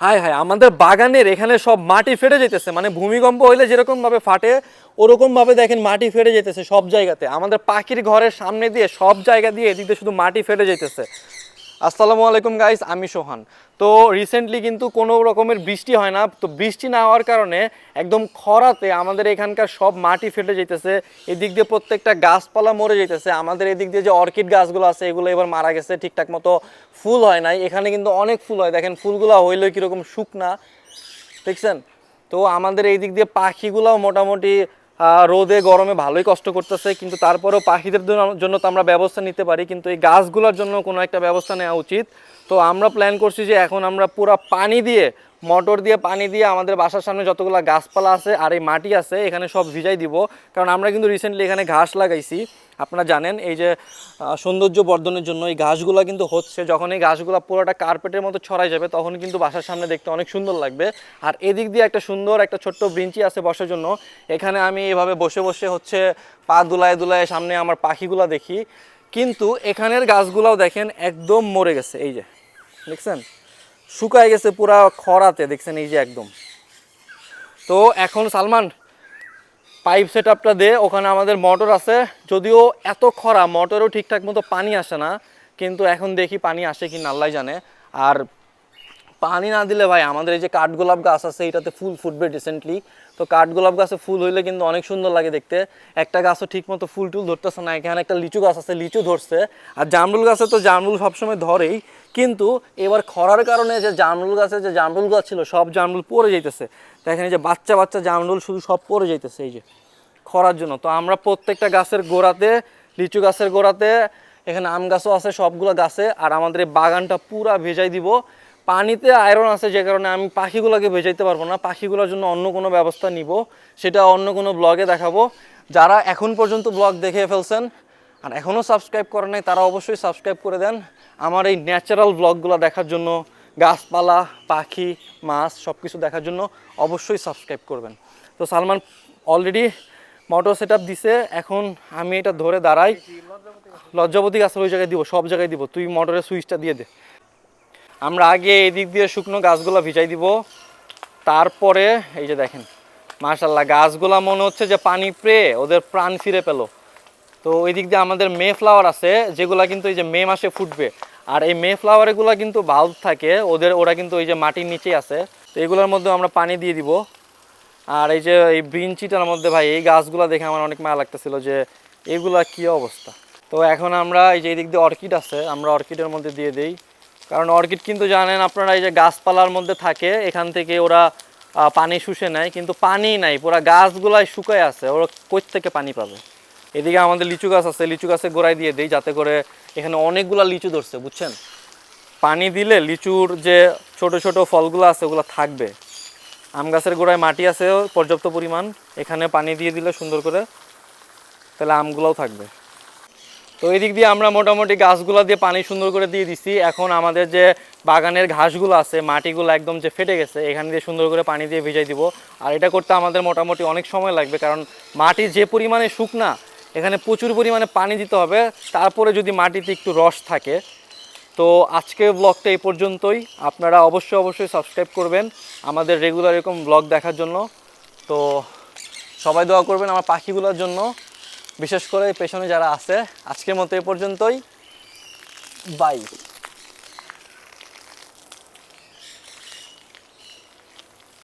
হায় হায়, আমাদের বাগানের এখানে সব মাটি ফেটে যেতেছে মানে ভূমিকম্প হইলে যেরকমভাবে ফাটে, ওরকমভাবে দেখেন মাটি ফেটে যেতেছে সব জায়গাতে। আমাদের পাখির ঘরের সামনে দিয়ে সব জায়গা দিয়ে এদিকে শুধু মাটি ফেটে যেতেছে আসসালামু আলাইকুম গাইস আমি সোহান। তো রিসেন্টলি কিন্তু কোনো রকমের বৃষ্টি হয় না, তো বৃষ্টি না হওয়ার কারণে একদম খরাতে আমাদের এখানকার সব মাটি ফেটে যেতেছে এদিক দিয়ে প্রত্যেকটা গাছপালা মরে যেতেছে আমাদের এদিক দিয়ে যে অর্কিড গাছগুলো আছে, এগুলো এবার মারা গেছে, ঠিকঠাক মতো ফুল হয় নাই। এখানে কিন্তু অনেক ফুল হয়, দেখেন ফুলগুলো হইলে কীরকম শুকনা, দেখছেন? তো আমাদের এই দিক দিয়ে পাখিগুলোও মোটামুটি রোদে, গরমে ভালোই কষ্ট করতেছে, কিন্তু তারপরেও পাখিদের জন্য- তো আমরা ব্যবস্থা নিতে পারি, কিন্তু এই গাছগুলোর জন্য কোনো একটা ব্যবস্থা নেওয়া উচিত। তো আমরা প্ল্যান করছি যে এখন আমরা পুরো পানি দিয়ে মোটর দিয়ে, পানি দিয়ে আমাদের বাসার সামনে যতগুলো গাছপালা আছে আর এই মাটি আছে, এখানে সব ভিজাই দিব। কারণ আমরা কিন্তু রিসেন্টলি এখানে ঘাস লাগাইছি। আপনারা জানেন, এই যে সৌন্দর্য বর্ধনের জন্য এই ঘাসগুলো কিন্তু হচ্ছে, যখন এই ঘাসগুলো পুরোটা কার্পেটের মতো ছড়াই যাবে, তখন কিন্তু বাসার সামনে দেখতে অনেক সুন্দর লাগবে। আর এদিক দিয়ে একটা সুন্দর একটা ছোট্ট ব্রিঞ্চি আছে বসার জন্য। এখানে আমি এভাবে বসে বসে হচ্ছে পা দুলায় দুলায় সামনে আমার পাখিগুলো দেখি। কিন্তু এখানের গাছগুলোও দেখেন একদম মরে গেছে, এই যে, দেখছেন? শুকায় গেছে পুরা খরাতে, দেখছেন এই যে একদম। তো এখন সালমান, পাইপ সেট আপটা দে, ওখানে আমাদের মোটর আছে। যদিও এত খরা, মোটরও ঠিকঠাক মতো পানি আসে না, কিন্তু এখন দেখি পানি আসে কি না আল্লাহ জানে। আর পানি না দিলে ভাই আমাদের এই যে কাঠগোলাপ গাছ আছে, এটাতে ফুল ফুটবে রিসেন্টলি তো কাঠগোলাপ গাছে ফুল হইলে কিন্তু অনেক সুন্দর লাগে দেখতে। একটা গাছও ঠিক মতো ফুল টুল ধরতেছে না, এখানে একটা লিচু গাছ আছে, লিচু ধরছে। আর জামরুল গাছে তো জামরুল সবসময় ধরেই, কিন্তু এবার খরার কারণে যে জামরুল গাছে যে জামরুল গাছ ছিল, সব জামরুল পড়ে যাইতেছে। দেখেন এই যে বাচ্চা বাচ্চা জামরুল শুধু সব পড়ে যাইতেছে এই যে খরার জন্য। তো আমরা প্রত্যেকটা গাছের গোড়াতে, লিচু গাছের গোড়াতে, এখানে আম গাছও আছে সবগুলো গাছে, আর আমাদের এই বাগানটা পুরা ভেজাই দিব। পানিতে আয়রন আছে যে কারণে আমি পাখিগুলোকে ভেজাইতে পারব না। পাখিগুলোর জন্য অন্য কোনো ব্যবস্থা নিব। সেটা অন্য কোনো ব্লগে দেখাবো। যারা এখন পর্যন্ত ব্লগ দেখে ফেলছেন আর এখনও সাবস্ক্রাইব করেন নাই, তারা অবশ্যই সাবস্ক্রাইব করে দেন। আমার এই ন্যাচারাল ব্লগগুলো দেখার জন্য, গাছপালা, পাখি, মাছ সব কিছু দেখার জন্য অবশ্যই সাবস্ক্রাইব করবেন। তো Salman already motor set up দিছে, এখন আমি এটা ধরে দাঁড়াই। লজ্জাপতি গাছের ওই জায়গায় দিব, সব জায়গায় দিব। তুই মোটরের সুইচটা দিয়ে দে। আমরা আগে এদিক দিয়ে শুকনো গাছগুলো ভিজাই দিব। তারপরে, এই যে দেখেন মাশাল্লাহ গাছগুলা মনে হচ্ছে যে পানি পেয়ে ওদের প্রাণ ফিরে পেল। তো ওই দিক দিয়ে আমাদের মে ফ্লাওয়ার আছে, যেগুলা কিন্তু এই যে মে মাসে ফুটবে। আর এই মে ফ্লাওয়ারগুলো কিন্তু বাল্ব থাকে, ওদের, ওরা কিন্তু ওই যে মাটির নিচে আছে। তো এগুলোর মধ্যে আমরা পানি দিয়ে দিব। আর এই যে এই ব্রিঞ্চিটার মধ্যে ভাই, এই গাছগুলো দেখে আমার অনেক মায়া লাগতেছিল যে এগুলা কি অবস্থা। তো এখন আমরা এই যে এই দিক দিয়ে অর্কিড আছে, আমরা অর্কিডের মধ্যে দিয়ে দেই। কারণ অর্কিড কিন্তু জানেন আপনারা এই যে গাছপালার মধ্যে থাকে, এখান থেকে ওরা পানি শুষে নেয়, কিন্তু পানি নাই, পুরা গাছগুলাই শুকায় আছে, ওরা কই থেকে পানি পাবে? এদিকে আমাদের লিচু গাছ আছে, লিচু গাছে গোড়ায় দিয়ে দেই, যাতে করে এখানে অনেকগুলা লিচু ধরছে, বুঝছেন? পানি দিলে লিচুর যে ছোট ছোট ফলগুলো আছে, ওগুলো থাকবে। আম গাছের গোড়ায় মাটি আছে, পর্যাপ্ত পরিমাণ, এখানে পানি দিয়ে দিলে সুন্দর করে, তাহলে আমগুলোও থাকবে। তো এই দিক দিয়ে আমরা মোটামুটি গাছগুলো দিয়ে পানি সুন্দর করে দিয়ে দিছি। এখন আমাদের যে বাগানের ঘাসগুলো আছে, মাটিগুলো একদম যে ফেটে গেছে, এখানে দিয়ে সুন্দর করে পানি দিয়ে ভিজাই দিব। আর এটা করতে আমাদের মোটামুটি অনেক সময় লাগবে, কারণ মাটি যে পরিমাণে শুকনা, এখানে প্রচুর পরিমাণে পানি দিতে হবে। তারপরে যদি মাটিতে একটু রস থাকে, তো আজকের ব্লগটা এই পর্যন্তই। আপনারা অবশ্যই অবশ্যই সাবস্ক্রাইব করবেন আমাদের রেগুলার এরকম ব্লগ দেখার জন্য। তো সবাই দোয়া করবেন আমার পাখিগুলোর জন্য। বিশেষ করে পেছনে যারা আছে আজকের মতো এ পর্যন্তই। বাই